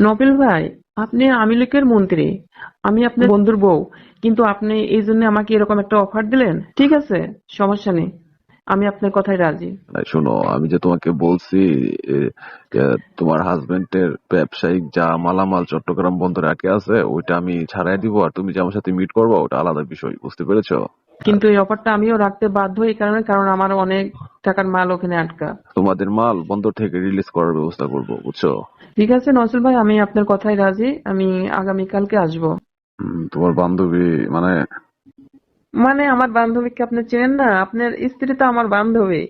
Nobel ভাই, আপনি আওয়ামী মন্ত্রী। আমি আপনার বন্ধুর বউ। কিন্তু আপনি এই জন্য আমাকে এরকম একটা অফার দিলেন? ঠিক আছে, সমস্যা নেই। আমি আপনার কথায় রাজি। শোনো, আমি যে তোমাকে বলছি তোমার হাজবেন্ডের ব্যবসায়িক যা মালামাল চট্টগ্রাম বন্দরে আটকে আছে, ওইটা আমি ছাড়াই দিব, আর তুমি যে আমার সাথে মিট করব, ওটা আলাদা বিষয়, বুঝতে পেরেছ? কিন্তু এই অফারটা আমিও রাখতে বাধ্য এই কারণে কারণ আমার অনেক টাকার মাল ওখানে আটকা। তোমাদের মাল বন্দর থেকে রিলিজ করার ব্যবস্থা করব বুঝছ? ঠিক আছে নজরুল ভাই আমি আপনার কথায় রাজি। আমি আগামীকালকে আসব। হুম, তোমার বান্ধবী মানে? মানে আমার বান্ধবীকে আপনি চেনেন না? আপনার স্ত্রী তো আমার বান্ধবী।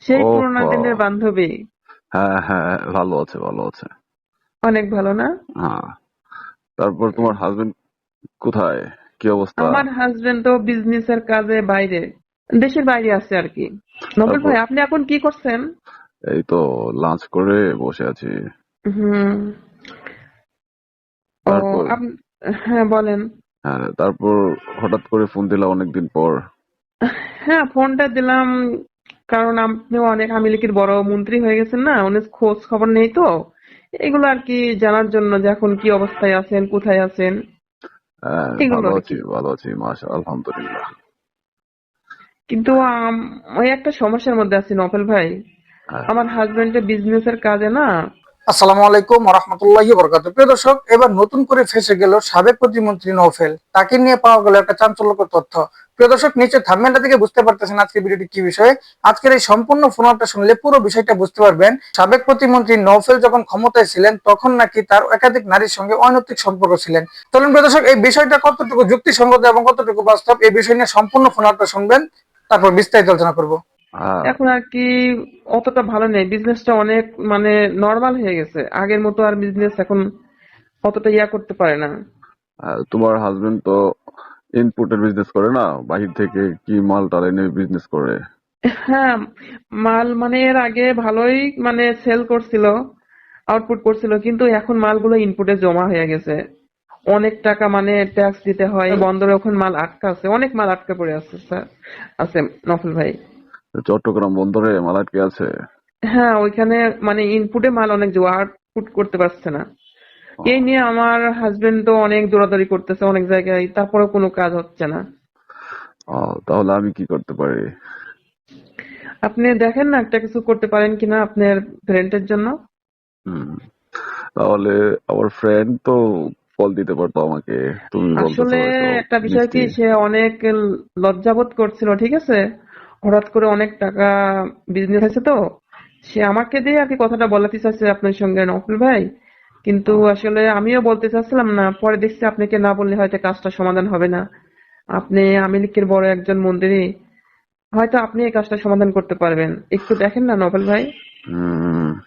সেই। পুরোনো দিনের বান্ধবী। হ্যাঁ হ্যাঁ ভালো আছে ভালো আছে। অনেক ভালো না? হ্যাঁ। তারপর তোমার হাজবেন্ড কোথায়? কি অবস্থা? আমার হাজবেন্ড তো বিজনেস এর কাজে বাইরে দেশের বাইরে আছে আর কি। নবল ভাই আপনি এখন কি করছেন? এই তো লাঞ্চ করে বসে আছি। হুম। হ্যাঁ বলেন। হ্যাঁ তারপর হঠাৎ করে ফোন দিলা অনেকদিন পর? হ্যাঁ ফোনটা দিলাম কারণ আপনিও অনেক আওয়ামী লীগের বড় মন্ত্রী হয়ে গেছেন না অনেক খোঁজ খবর নেই তো। এগুলো আর কি জানার জন্য যে এখন কি অবস্থায় আছেন কোথায় আছেন। ভালো আছি ভালো আছি মাশা আলহামদুলিল্লাহ। কিন্তু আম, ওই একটা সমস্যার মধ্যে আছি নফেল ভাই। আমার আমার হাজবেন্ডের বিজনেস এর কাজে না। আসসালামু আলাইকুম রহমতুল্লাহ বরকাত প্রিয় দর্শক এবার নতুন করে ফেসে গেল সাবেক প্রতিমন্ত্রী নৌফেল। তাকে নিয়ে পাওয়া গেল একটা চাঞ্চল্যকর তথ্য। প্রিয় দর্শক নিচে থাম্বনেলটা থেকে বুঝতে পারতেছেন আজকের ভিডিওটি কি বিষয়ে। আজকের এই সম্পূর্ণ ফোনালটা শুনলে পুরো বিষয়টা বুঝতে পারবেন। সাবেক প্রতিমন্ত্রী নৌফেল যখন ক্ষমতায় ছিলেন তখন নাকি তার একাধিক নারীর সঙ্গে অনৈতিক সম্পর্ক ছিলেন। চলুন প্রিয় দর্শক এই বিষয়টা কতটুকু যুক্তিসঙ্গত এবং কতটুকু বাস্তব এই বিষয় নিয়ে সম্পূর্ণ ফোনালটা শুনবেন। তারপর বিস্তারিত আলোচনা করব। এখন আর কি অতটা ভালো নেই। বিজনেসটা অনেক মানে নর্মাল হয়ে গেছে। আগের মতো আর বিজনেস এখন অতটা ইয়া করতে পারে না। তোমার হাজবেন্ড তো ইনপুটের বিজনেস করে না? বাহির থেকে কি মাল টাল এনে বিজনেস করে? হ্যাঁ মাল মানে এর আগে ভালোই মানে সেল করছিল আউটপুট করছিল কিন্তু এখন মালগুলো ইনপুটে জমা হয়ে গেছে। অনেক টাকা মানে ট্যাক্স দিতে হয় বন্দরে ওখানে মাল আটকা আছে অনেক মাল আটকা পড়ে আছে স্যার আছে নফল ভাই। চট্টগ্রাম বন্দরে মাল আটকে আছে? হ্যাঁ ওইখানে মানে ইনপুটে মাল অনেক আউটপুট করতে পারছে না। এই নিয়ে আমার হাজবেন্ড তো অনেক দৌড়াদৌড়ি করতেছে অনেক জায়গায় তারপরেও কোনো কাজ হচ্ছে না। ও, তাহলে আমি কি করতে পারি? আপনি দেখেন না একটা কিছু করতে পারেন কিনা আপনার ফ্রেন্ডের জন্য? তাহলে আমার ফ্রেন্ড তো কল দিতে পারতো আমাকে তুমি আসলে একটা বিষয় কি সে অনেক লজ্জাবোধ করছিল ঠিক আছে? হঠাৎ করে অনেক টাকা বিজনেস হয়েছে তো সে আমাকে দিয়ে আর কি কথাটা বলাতে চাচ্ছে আপনার সঙ্গে নকুল ভাই। কিন্তু আসলে আমিও বলতে চাচ্ছিলাম না পরে দেখছি আপনাকে না বললে হয়তো কাজটা সমাধান হবে না। আপনি আওয়ামী লীগের বড় একজন মন্ত্রী হয়তো আপনি এই কাজটা সমাধান করতে পারবেন। একটু দেখেন না নভেল ভাই।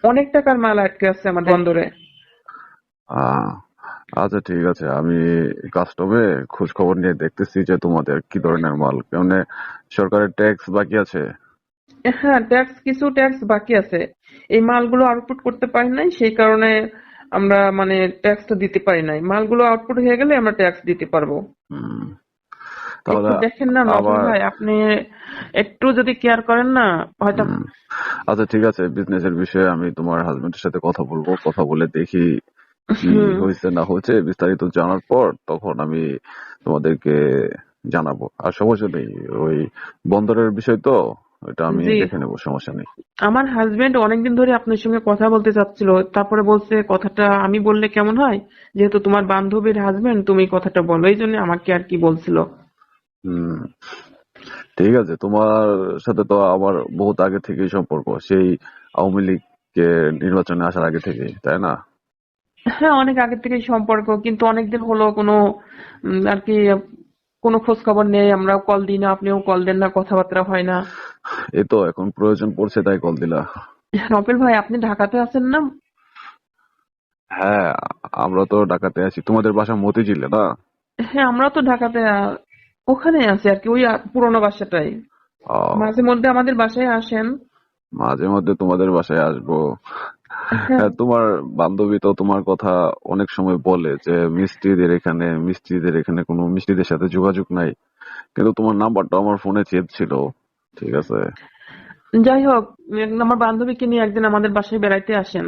অনেক টাকার মাল আটকে আছে আমার বন্দরে। আহ, আচ্ছা ঠিক আছে। আমি কাস্টমে খোঁজ খবর নিয়ে দেখতেছি যে তোমাদের কি ধরনের মাল। কেমন সরকারের ট্যাক্স বাকি আছে? হ্যাঁ ট্যাক্স কিছু ট্যাক্স বাকি আছে। এই মালগুলো আউটপুট করতে পারি নাই সেই কারণে আমরা মানে ট্যাক্সটা দিতে পারি নাই। মালগুলো আউটপুট হয়ে গেলে আমরা ট্যাক্স দিতে পারব। দেখেন না ভাই আপনি একটু যদি কেয়ার করেন না হয়তো আচ্ছা ঠিক আছে বিজনেস এর বিষয়ে আমি তোমার হাজবেন্ডের সাথে কথা বলব কথা বলে দেখি কি হয়েছে না হয়েছে বিস্তারিত জানার পর তখন আমি তোমাদেরকে জানাব। আর সমস্যা নেই ওই বন্দরের বিষয় তো এটা আমি দেখে নেব সমস্যা নেই। আমার হাজবেন্ড অনেকদিন ধরে আপনার সঙ্গে কথা বলতে চাচ্ছিল তারপরে বলছে কথাটা আমি বললে কেমন হয়? যেহেতু তোমার বান্ধবীর হাজবেন্ড তুমি কথাটা বলো। এই জন্য আমাকে আর কি বলছিল। হুম ঠিক আছে। তোমার সাথে তো আমার বহুত আগে থেকেই সম্পর্ক সেই আওয়ামী লীগকে নির্বাচনে আসার আগে থেকেই তাই না? হ্যাঁ অনেক আগে থেকে সম্পর্ক কিন্তু অনেকদিন হলো কোনো আর কি কোনো খোঁজ খবর নেই আমরাও কল দিই না আপনিও কল দেন না কথাবার্তা হয় না। এই তো এখন প্রয়োজন পড়ছে তাই কল দিলা। নপেল ভাই আপনি ঢাকাতে আছেন না? হ্যাঁ আমরা তো ঢাকাতে আছি। তোমাদের বাসা মতিঝিলে না? হ্যাঁ আমরা তো ঢাকাতে ওখানে আছি আর কি ওই পুরোনো বাসাটাই। মাঝে মধ্যে আমাদের বাসায় আসেন। মাঝে মধ্যে তোমাদের বাসায় আসব। হ্যাঁ। হ্যাঁ, তোমার বান্ধবী তো তোমার কথা অনেক সময় বলে যে মিষ্টিদের এখানে মিষ্টিদের এখানে কোনো মিষ্টিদের সাথে যোগাযোগ নাই। কিন্তু তোমার নাম্বারটা আমার ফোনে সেভ ছিল। ঠিক আছে। যাই হোক আমার বান্ধবীকে নিয়ে একদিন আমাদের বাসায় বেড়াইতে আসেন।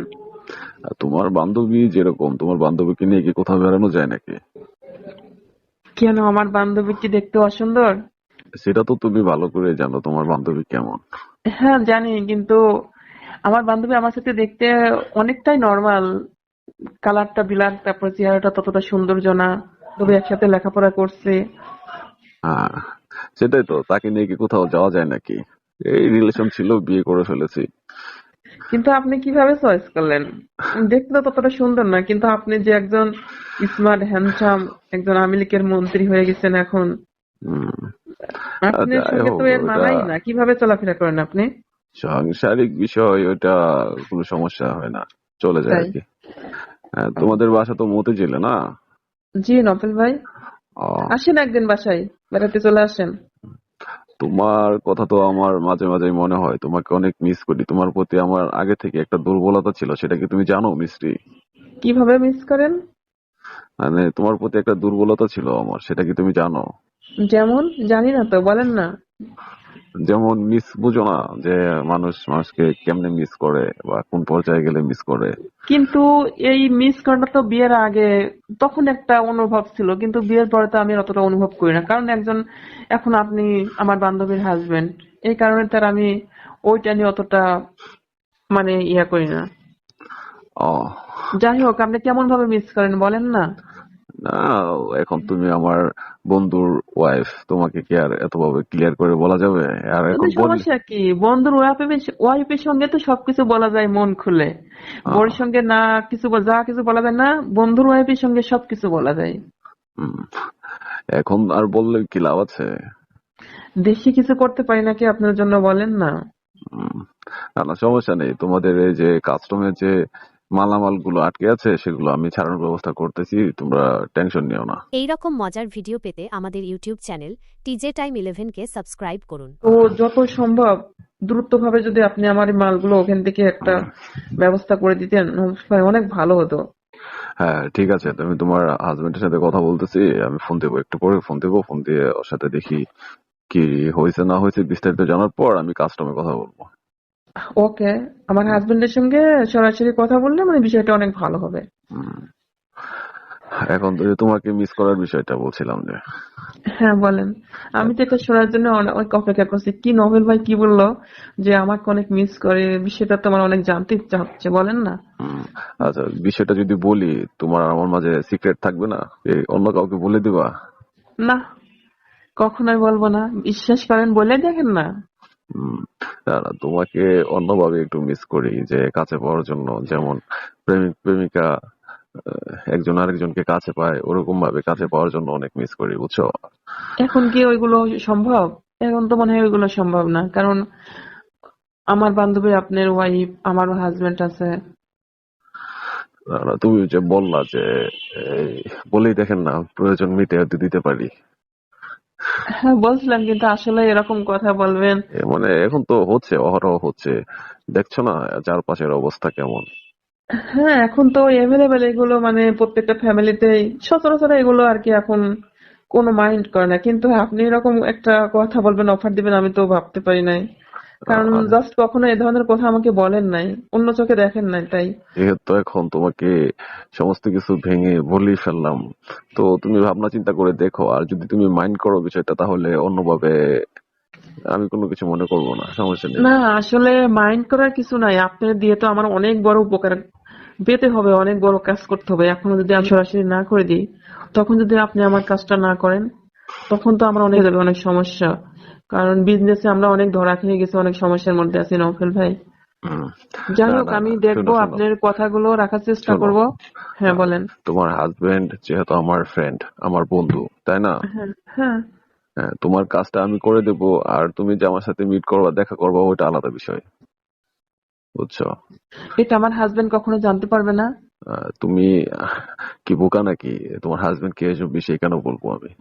তোমার বান্ধবী যেরকম তোমার বান্ধবীকে নিয়ে কি কোথাও বেড়ানো যায় নাকি? কেন আমার বান্ধবী কি দেখতে অসুন্দর? সেটা তো তুমি ভালো করে জানো তোমার বান্ধবী কেমন? হ্যাঁ জানি কিন্তু আমার বান্ধবী আমার সাথে দেখতে অনেকটাই নর্মাল কালারটা বিলাক তারপর চেহারাটা ততটা সৌন্দর্য না। তবে একসাথে লেখাপড়া করছে। হ্যাঁ সেটাই তো তাকে নিয়ে কি কোথাও যাওয়া যায় নাকি? এই রিলেশন ছিল বিয়ে করে ফেলেছি। কিন্তু আপনি কীভাবে চয়েস করলেন? দেখতে তো ততটা সুন্দর না কিন্তু আপনি যে একজন স্মার্ট হ্যান্ডসাম একজন আওয়ামী লীগের মন্ত্রী হয়ে গেছেন এখন। আপনার সঙ্গে তো এর মানাই না কীভাবে চলাফেরা করেন আপনি? সাংসারিক বিষয় ওটা কোনো সমস্যা হয় না চলে যায় আর কি। হ্যাঁ, তোমাদের বাসা তো মতিঝিলে না? জি নফেল ভাই। আসেন একদিন বাসায়। বেড়াতে চলে আসেন? তোমার কথা তো আমার মাঝে মাঝে মনে হয়। তোমাকে অনেক মিস করি। তোমার প্রতি আমার আগে থেকে একটা দুর্বলতা ছিল সেটা কি তুমি জানো মিস্ত্রি? কীভাবে মিস করেন? মানে তোমার প্রতি একটা দুর্বলতা ছিল আমার সেটা কি তুমি জানো? যেমন? জানি না তো বলেন না। যেমন মিস বুঝো না যে মানুষ মানুষকে কেমনে মিস করে বা কোন পর্যায়ে গেলে মিস করে। কিন্তু এই মিস করাটা তো বিয়ের আগে তখন একটা অনুভব ছিল কিন্তু বিয়ের পরে তো আমি অতটা অনুভব করি না। কারণ একজন এখন আপনি আমার বান্ধবীর হাজবেন্ড এই কারণে তার আমি ওইটা নিয়ে অতটা মানে ইয়া করি না। ও। যাই হোক আপনি কেমন ভাবে মিস করেন বলেন না? না এখন তুমি আমার বন্ধুর ওয়াইফ তোমাকে কি আর এতভাবে ক্লিয়ার করে বলা যাবে? আর এখন সমস্যা কি? বন্ধুর ওয়াইফের ওয়াইফের সঙ্গে তো সবকিছু বলা যায় মন খুলে। বোর সঙ্গে না কিছু যা কিছু বলা যায় না বন্ধুর ওয়াইফের সঙ্গে সবকিছু বলা যায়। এখন আর বললে কি লাভ আছে? বেশি কিছু করতে পারি নাকি আপনার জন্য বলেন। না? না সমস্যা নেই। তোমাদের এই যে কাস্টমের যে মালামালগুলো আটকে আছে সেগুলো আমি ছাড়ানোর ব্যবস্থা করতেছি তোমরা টেনশন নিও না। এই রকম মজার ভিডিও পেতে আমাদের ইউটিউব চ্যানেল টিজে টাইম ইলেভেনকে সাবস্ক্রাইব করুন। তো যত সম্ভব দ্রুত ভাবে যদি আপনি আমার এই মালগুলো ওখান থেকে একটা ব্যবস্থা করে দিতেন ভাই অনেক ভালো হতো। হ্যাঁ ঠিক আছে তুমি তোমার হাজবেন্ডের সাথে কথা বলতেছি আমি ফোন দেবো একটু পরে ফোন দেবো ফোন দিয়ে ওর সাথে দেখি কি হয়েছে না হয়েছে বিস্তারিত জানার পর আমি কাস্টমে কথা বলব। ওকে আমার হাজবেন্ডের সঙ্গে সরাসরি কথা বললে মানে বিষয়টা অনেক ভালো হবে। এখন তো তোমাকে মিস করার বিষয়টা বলছিলাম যে। হ্যাঁ বলেন। আমি তো এটা শোনার জন্য অনেক অপেক্ষা করছি। কি নভেল ভাই কি বলল যে আমাকে অনেক মিস করে বিষয়টা তোমার অনেক জানতে ইচ্ছা হচ্ছে বলেন না। আচ্ছা বিষয়টা যদি বলি তোমার আমার মাঝে সিক্রেট থাকবে না? এই অন্য কাউকে বলে দিবা? না কখনোই বলব না। বিশ্বাস করেন বলে দেখেন না। না না তোমাকে অন্যভাবে একটু মিস করি যে কাছে পাওয়ার জন্য যেমন প্রেমিক প্রেমিকা আহ, একজন আরেকজনকে কাছে পায় ওরকম ভাবে কাছে পাওয়ার জন্য অনেক মিস করি বুঝছ? এখন কি ওইগুলো সম্ভব? এখন তো মনে হয় ওইগুলো সম্ভব না কারণ আমার বান্ধবী আপনার ওয়াইফ আমার হাজবেন্ড আছে। না, না, তুমি যে বললা যে এই, বলেই দেখেন না প্রয়োজন মিটে দিতে পারি। হ্যাঁ বলছিলাম কিন্তু আসলে এরকম কথা বলবেন। মানে এখন তো হচ্ছে অহরহ হচ্ছে। দেখছ না চারপাশের অবস্থা কেমন? হ্যাঁ এখন তো এভেলেবেল এগুলো মানে প্রত্যেকটা ফ্যামিলিতেই সচরাচর এগুলো আর কি এখন কোনো মাইন্ড করে না। কিন্তু আপনি এরকম একটা কথা বলবেন অফার দিবেন আমি তো ভাবতে পারি নাই। কারণ জাস্ট কখনো এ ধরনের কথা আমাকে বলেন নাই অন্য চোখে দেখেন নাই তাই। যেহেতু এখন তোমাকে সমস্ত কিছু ভেঙে বলেই ফেললাম তো তুমি ভাবনা চিন্তা করে দেখো আর যদি তুমি মাইন্ড করো বিষয়টা তাহলে অন্যভাবে আমি কোনো কিছু মনে করব না সমস্যা নেই। না আসলে মাইন্ড করার কিছু নাই আপনি দিয়ে তো আমার অনেক বড় উপকার পেতে হবে অনেক বড় কাজ করতে হবে। এখনও যদি আমি সরাসরি না করে দিই তখন যদি আপনি আমার কাজটা না করেন তখন তো আমার অনেক অনেক সমস্যা। কারণ বিজনেসে আমরা অনেক ধরা খেয়ে গেছি অনেক সমস্যার মধ্যে আছি নৌফেল ভাই। যাই হোক আমি দেখব। আপনার কথাগুলো রাখার চেষ্টা। করব। হ্যাঁ বলেন। তোমার হাজবেন্ড যেহেতু আমার ফ্রেন্ড আমার বন্ধু তাই না? হ্যাঁ হ্যাঁ। হ্যাঁ, তোমার কাজটা আমি করে দেব আর তুমি যে আমার সাথে মিট করবা দেখা করবা ওটা আলাদা বিষয়। বুঝছ? এটা আমার হাজবেন্ড কখনো জানতে পারবে না। তুমি কি বোকা নাকি? তোমার হাজবেন্ড কে এসব বিষয়ে কেন বলব আমি?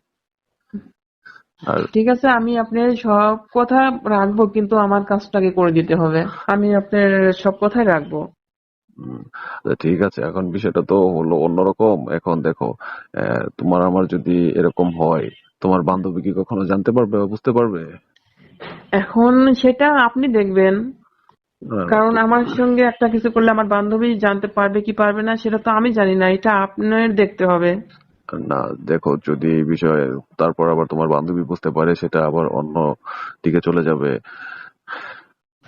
ঠিক আছে আমি আপনার সব কথা রাখব কিন্তু আমার কাজটাকে করে দিতে হবে। আমি আপনার সব কথাই রাখব। ঠিক আছে এখন বিষয়টা তো হলো অন্যরকম। এখন দেখো তোমার আমার যদি এরকম হয় তোমার বান্ধবী কি কখনো জানতে পারবে বা বুঝতে পারবে? এখন সেটা আপনি দেখবেন। কারণ আমার সঙ্গে একটা কিছু করলে আমার বান্ধবী জানতে পারবে কি পারবে না সেটা তো আমি জানি না এটা আপনার দেখতে হবে। না দেখো যদি এই বিষয়ে তারপর আবার তোমার বান্ধবী বুঝতে পারে সেটা আবার অন্য দিকে চলে যাবে।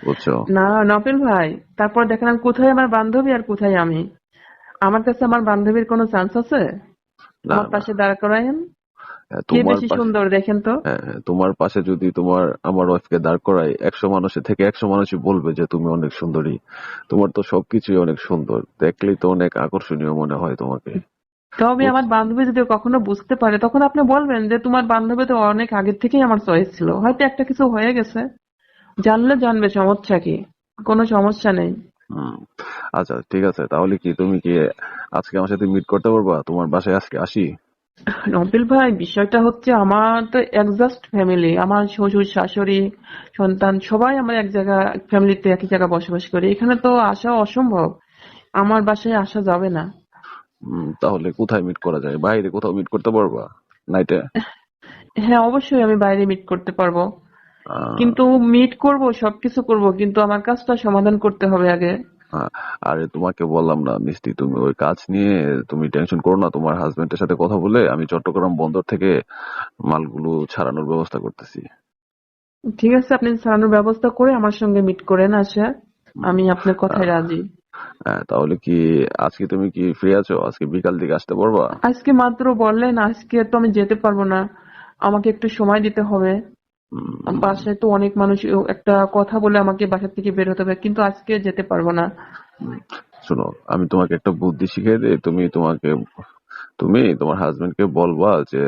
বুঝছ? না নপিল ভাই তারপর দেখেন আমি কোথায় আমার বান্ধবী আর কোথায় আমি? আমার কাছে আমার বান্ধবীর কোনো চান্স আছে? না আমার পাশে দাঁড় করায়েন। হ্যাঁ, কে বেশি সুন্দর দেখেন তো? হ্যাঁ, হ্যাঁ, তোমার পাশে যদি তোমার আমার ওয়াইফকে দাঁড় করাই একশো মানুষের থেকে একশো মানুষই বলবে যে তুমি অনেক সুন্দরী। তোমার তো সবকিছুই অনেক সুন্দর। দেখলেই তো অনেক আকর্ষণীয় মনে হয় তোমাকে। তবে আমার বান্ধবী যদি কখনো বুঝতে পারে তখন আপনি বলবেন যে তোমার বান্ধবী তো অনেক আগের থেকেই আমার চয়েস ছিল। হয়তো একটা কিছু হয়ে গেছে। জানলে জানবে সমস্যা কি। কোনো সমস্যা নেই। আচ্ছা ঠিক আছে। তাহলে কি তুমি কি আজকে আমার সাথে মিট করতে পারবা? তোমার বাসায় আজকে আসি? নবিল ভাই বিষয়টা হচ্ছে আমার তো একজাস্ট ফ্যামিলি আমার শ্বশুর শাশুড়ি সন্তান সবাই আমরা এক জায়গা ফ্যামিলিতে একই জায়গায় বসবাস করি। এখানে তো আসা অসম্ভব। আমার বাসায় আসা যাবে না। তাহলে কোথায় মিট করা যায়? বাইরে কোথাও মিট করতে পারবা? নাইটে হ্যাঁ অবশ্যই আমি বাইরে মিট করতে পারব। কিন্তু মিট করব সবকিছু করব কিন্তু আমার কাজটা সমাধান করতে হবে আগে। আরে তোমাকে বললাম না মিষ্টি তুমি ওই কাজ নিয়ে তুমি টেনশন করো না তোমার হাজবেন্ডের সাথে কথা বলে আমি চট্টগ্রাম বন্দর থেকে মালগুলো ছাড়ানোর ব্যবস্থা করতেছি। ঠিক আছে আপনি ছাড়ানোর ব্যবস্থা করে আমার সঙ্গে মিট করেন আসে আমি আপনার কথায় রাজি। হ্যাঁ, তাহলে কি আজকে তুমি কি ফ্রি আছো? আজকে বিকাল দিকে আসতে পারবা? আজকে মাত্র বললেন আজকে তো আমি যেতে পারব না। আমাকে একটু সময় দিতে হবে। বাসায় তো অনেক মানুষ একটা কথা বলে আমাকে বাসা থেকে বের হতে হবে কিন্তু আজকে যেতে পারব না। শোনো আমি তোমাকে একটা বুদ্ধি শিখিয়ে দিই। তুমি তোমাকে তুমি তোমার হাজবেন্ডকে বলবা যে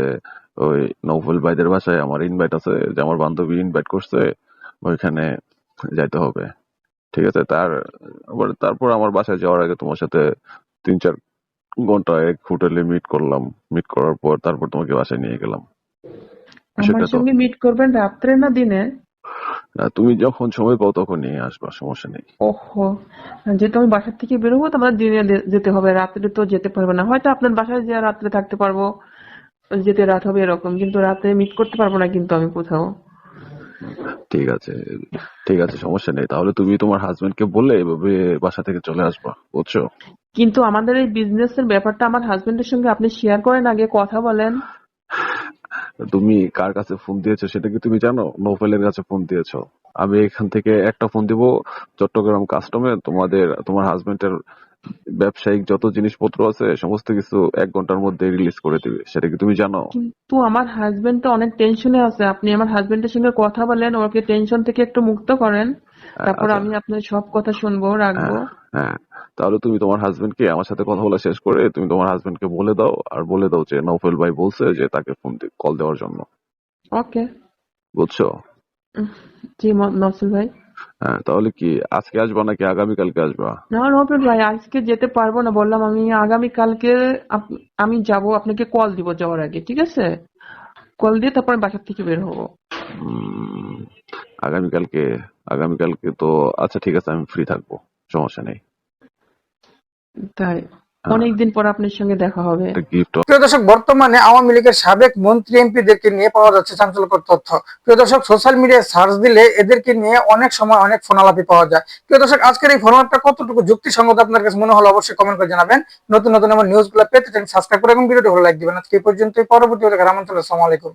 ওই নৌফল ভাইদের বাসায় আমার ইনভাইট আছে যে আমার বান্ধবী ইনভাইট করছে ওইখানে যাইতে হবে। ঠিক আছে তার আবার তারপর আমার বাসায় যাওয়ার আগে তোমার সাথে তিন চার ঘণ্টা এক হোটেলে মিট করলাম। মিট করার পর তারপর তোমাকে বাসায় নিয়ে গেলাম। আমার সঙ্গে মিট করবেন রাত্রে না দিনে? তুমি যখন সময় পাও তখন নিয়ে আসবা সমস্যা নেই। ওহো যেহেতু আমি বাসার থেকে বেরোবো তো আমার দিনে যেতে হবে রাত্রে তো যেতে পারব না। হয়তো আপনার বাসায় যে রাত্রে থাকতে পারব যেতে রাত হবে এরকম কিন্তু রাতে মিট করতে পারব না কিন্তু আমি কোথাও। ঠিক আছে ঠিক আছে সমস্যা নেই। তাহলে তুমি তোমার হাজবেন্ডকে বলে এভাবে বাসা থেকে চলে আসবা বুঝছ? কিন্তু আমাদের এই বিজনেস এর ব্যাপারটা আমার হাজবেন্ডের সঙ্গে আপনি শেয়ার করেন আগে কথা বলেন। তুমি কার কাছে ফোন দিয়েছ সেটা কি তুমি জানো? নোফেলের কাছে ফোন দিয়েছ। আমি এখান থেকে একটা ফোন দিব চট্টগ্রাম কাস্টমে তোমাদের তোমার হাজবেন্ডের ব্যবসায়িক যত জিনিসপত্র আছে সমস্ত কিছু এক ঘণ্টার মধ্যে রিলিজ করে দিবে। সেটা কি তুমি জানো? কিন্তু আমার হাজবেন্ড তো অনেক টেনশনে আছে। আপনি আমার হাজবেন্ডের সঙ্গে কথা বলেন ওকে টেনশন থেকে একটু মুক্ত করেন। তারপর আচ্ছা। আমি আপনার সব কথা শুনব রাখব। হ্যাঁ তাহলে তুমি তোমার হাজবেন্ডকে আমার সাথে কথা বলা শেষ করে তুমি তোমার হাজবেন্ডকে বলে দাও আর বলে দাও যে নৌফেল ভাই বলছে যে তাকে ফোন কল দেওয়ার জন্য। ওকে বুঝছ? জি নসল ভাই। হ্যাঁ তাহলে কি আজকে আসবা নাকি আগামীকালকে আসবা? না রবিন ভাই আজকে যেতে পারব না বললাম আমি আগামী কালকে আমি যাব আপনাকে কল দিব যাওয়ার আগে ঠিক আছে? কল দিয়ে তারপর বাসার থেকে বের হব। আগামীকালকে আগামীকালকে তো আচ্ছা ঠিক আছে আমি ফ্রি থাকব সমস্যা নেই। তাই। অনেকদিন পর আপনার সঙ্গে দেখা হবে। প্রিয় দর্শক বর্তমানে আওয়ামী লীগের সাবেক মন্ত্রী এমপিদেরকে নিয়ে পাওয়া যাচ্ছে চাঞ্চল্যকর তথ্য। প্রিয় দর্শক সোশ্যাল মিডিয়ায় সার্চ দিলে এদেরকে নিয়ে অনেক সময় অনেক ফোনালাপি পাওয়া যায়। প্রিয় দর্শক আজকের এই ফোনালাপটা কতটুকু যুক্তিসঙ্গত আপনার কাছে মনে হলো অবশ্যই কমেন্ট করে জানাবেন। নতুন নতুন আমার নিউজগুলো পেতে চান সাবস্ক্রাইব করে এবং ভিডিওটি ভালো লাইক দিবেন। আজকে এই পর্যন্তই। পরবর্তী দেখা আমন্ত্রণ আসসালামু আলাইকুম।